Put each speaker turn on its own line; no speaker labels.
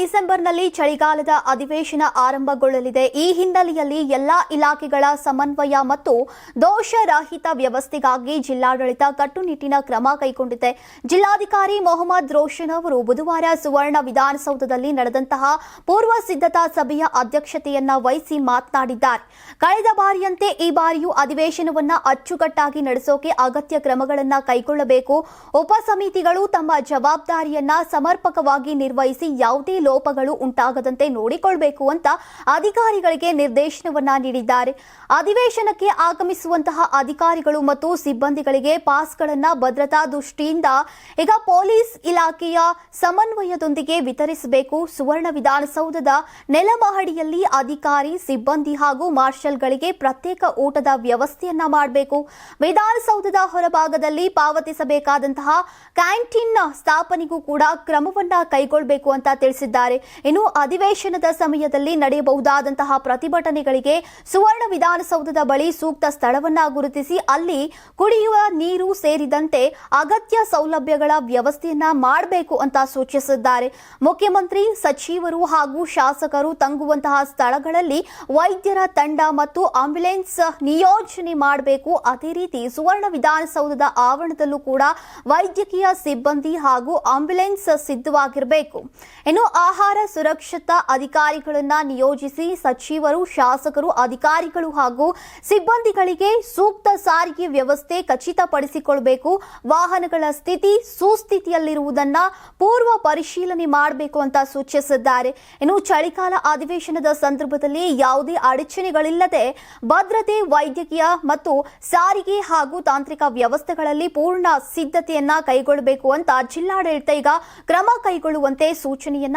ಡಿಸೆಂಬರ್ನಲ್ಲಿ ಚಳಿಗಾಲದ ಅಧಿವೇಶನ ಆರಂಭಗೊಳ್ಳಲಿದೆ. ಈ ಹಿನ್ನೆಲೆಯಲ್ಲಿ ಎಲ್ಲಾ ಇಲಾಖೆಗಳ ಸಮನ್ವಯ ಮತ್ತು ದೋಷರಹಿತ ವ್ಯವಸ್ಥೆಗಾಗಿ ಜಿಲ್ಲಾಡಳಿತ ಕಟ್ಟುನಿಟ್ಟಿನ ಕ್ರಮ ಕೈಗೊಂಡಿದೆ. ಜಿಲ್ಲಾಧಿಕಾರಿ ಮೊಹಮ್ಮದ್ ರೋಷನ್ ಅವರು ಬುಧವಾರ ಸುವರ್ಣ ವಿಧಾನಸೌಧದಲ್ಲಿ ನಡೆದಂತಹ ಪೂರ್ವ ಸಿದ್ಧತಾ ಸಭೆಯ ಅಧ್ಯಕ್ಷತೆಯನ್ನ ವಹಿಸಿ ಮಾತನಾಡಿದ್ದಾರೆ. ಕಳೆದ ಬಾರಿಯಂತೆ ಈ ಬಾರಿಯೂ ಅಧಿವೇಶನವನ್ನ ಅಚ್ಚುಕಟ್ಟಾಗಿ ನಡೆಸೋಕೆ ಅಗತ್ಯ ಕ್ರಮಗಳನ್ನು ಕೈಗೊಳ್ಳಬೇಕು. ಉಪ ಸಮಿತಿಗಳು ತಮ್ಮ ಜವಾಬ್ದಾರಿಯನ್ನ ಸಮರ್ಪಕವಾಗಿ ನಿರ್ವಹಿಸಿ ಯಾವುದೇ ಲೋಪಗಳು ಉಂಟಾಗದಂತೆ ನೋಡಿಕೊಳ್ಬೇಕು ಅಂತ ಅಧಿಕಾರಿಗಳಿಗೆ ನಿರ್ದೇಶನವನ್ನ ನೀಡಿದ್ದಾರೆ. ಅಧಿವೇಶನಕ್ಕೆ ಆಗಮಿಸುವಂತಹ ಅಧಿಕಾರಿಗಳು ಮತ್ತು ಸಿಬ್ಬಂದಿಗಳಿಗೆ ಪಾಸ್ಗಳನ್ನ ಭದ್ರತಾ ದೃಷ್ಟಿಯಿಂದ ಈಗ ಪೊಲೀಸ್ ಇಲಾಖೆಯ ಸಮನ್ವಯದೊಂದಿಗೆ ವಿತರಿಸಬೇಕು. ಸುವರ್ಣ ವಿಧಾನಸೌಧದ ನೆಲಮಹಡಿಯಲ್ಲಿ ಅಧಿಕಾರಿ, ಸಿಬ್ಬಂದಿ ಹಾಗೂ ಮಾರ್ಷಲ್ಗಳಿಗೆ ಪ್ರತ್ಯೇಕ ಊಟದ ವ್ಯವಸ್ಥೆಯನ್ನ ಮಾಡಬೇಕು. ವಿಧಾನಸೌಧದ ಹೊರಭಾಗದಲ್ಲಿ ಪಾವತಿಸಬೇಕಾದಂತಹ ಕ್ಯಾಂಟೀನ್ ಸ್ಥಾಪನೆಗೂ ಕೂಡ ಕ್ರಮವನ್ನ ಕೈಗೊಳ್ಳಬೇಕು ಅಂತ ತಿಳಿಸಿದ್ದಾರೆ ಇನ್ನು ಅಧಿವೇಶನದ ಸಮಯದಲ್ಲಿ ನಡೆಯಬಹುದಾದಂತಹ ಪ್ರತಿಭಟನೆಗಳಿಗೆ ಸುವರ್ಣ ವಿಧಾನಸೌಧದ ಬಳಿ ಸೂಕ್ತ ಸ್ಥಳವನ್ನ ಗುರುತಿಸಿ ಅಲ್ಲಿ ಕುಡಿಯುವ ನೀರು ಸೇರಿದಂತೆ ಅಗತ್ಯ ಸೌಲಭ್ಯಗಳ ವ್ಯವಸ್ಥೆಯನ್ನ ಮಾಡಬೇಕು ಅಂತ ಸೂಚಿಸಿದ್ದಾರೆ. ಮುಖ್ಯಮಂತ್ರಿ, ಸಚಿವರು ಹಾಗೂ ಶಾಸಕರು ತಂಗುವಂತಹ ಸ್ಥಳಗಳಲ್ಲಿ ವೈದ್ಯರ ತಂಡ ಮತ್ತು ಆಂಬ್ಯುಲೆನ್ಸ್ ನಿಯೋಜನೆ ಮಾಡಬೇಕು. ಅದೇ ರೀತಿ ಸುವರ್ಣ ವಿಧಾನಸೌಧದ ಆವರಣದಲ್ಲೂ ಕೂಡ ವೈದ್ಯಕೀಯ ಸಿಬ್ಬಂದಿ ಹಾಗೂ ಆಂಬ್ಯುಲೆನ್ಸ್ ಸಿದ್ಧವಾಗಿರಬೇಕು. ಇನ್ನು ಆಹಾರ ಸುರಕ್ಷತಾ ಅಧಿಕಾರಿಗಳನ್ನ ನಿಯೋಜಿಸಿ ಸಚಿವರು, ಶಾಸಕರು, ಅಧಿಕಾರಿಗಳು ಹಾಗೂ ಸಿಬ್ಬಂದಿಗಳಿಗೆ ಸೂಕ್ತ ಸಾರಿಗೆ ವ್ಯವಸ್ಥೆ ಖಚಿತಪಡಿಸಿಕೊಳ್ಬೇಕು. ವಾಹನಗಳ ಸ್ಥಿತಿ ಸುಸ್ಥಿತಿಯಲ್ಲಿರುವುದನ್ನ ಪೂರ್ವ ಪರಿಶೀಲನೆ ಮಾಡಬೇಕು ಅಂತ ಸೂಚಿಸಿದ್ದಾರೆ. ಇನ್ನು ಚಳಿಗಾಲ ಅಧಿವೇಶನದ ಸಂದರ್ಭದಲ್ಲಿ ಯಾವುದೇ ಅಡಚಣೆಗಳಿಲ್ಲದೆ ಭದ್ರತೆ, ವೈದ್ಯಕೀಯ ಮತ್ತು ಸಾರಿಗೆ ಹಾಗೂ ತಾಂತ್ರಿಕ ವ್ಯವಸ್ಥೆಗಳಲ್ಲಿ ಪೂರ್ಣ ಸಿದ್ಧತೆಯನ್ನ ಕೈಗೊಳ್ಳಬೇಕು ಅಂತ ಜಿಲ್ಲಾಡಳಿತ ಈಗ ಕ್ರಮ ಕೈಗೊಳ್ಳುವಂತೆ ಸೂಚನೆಯನ್ನ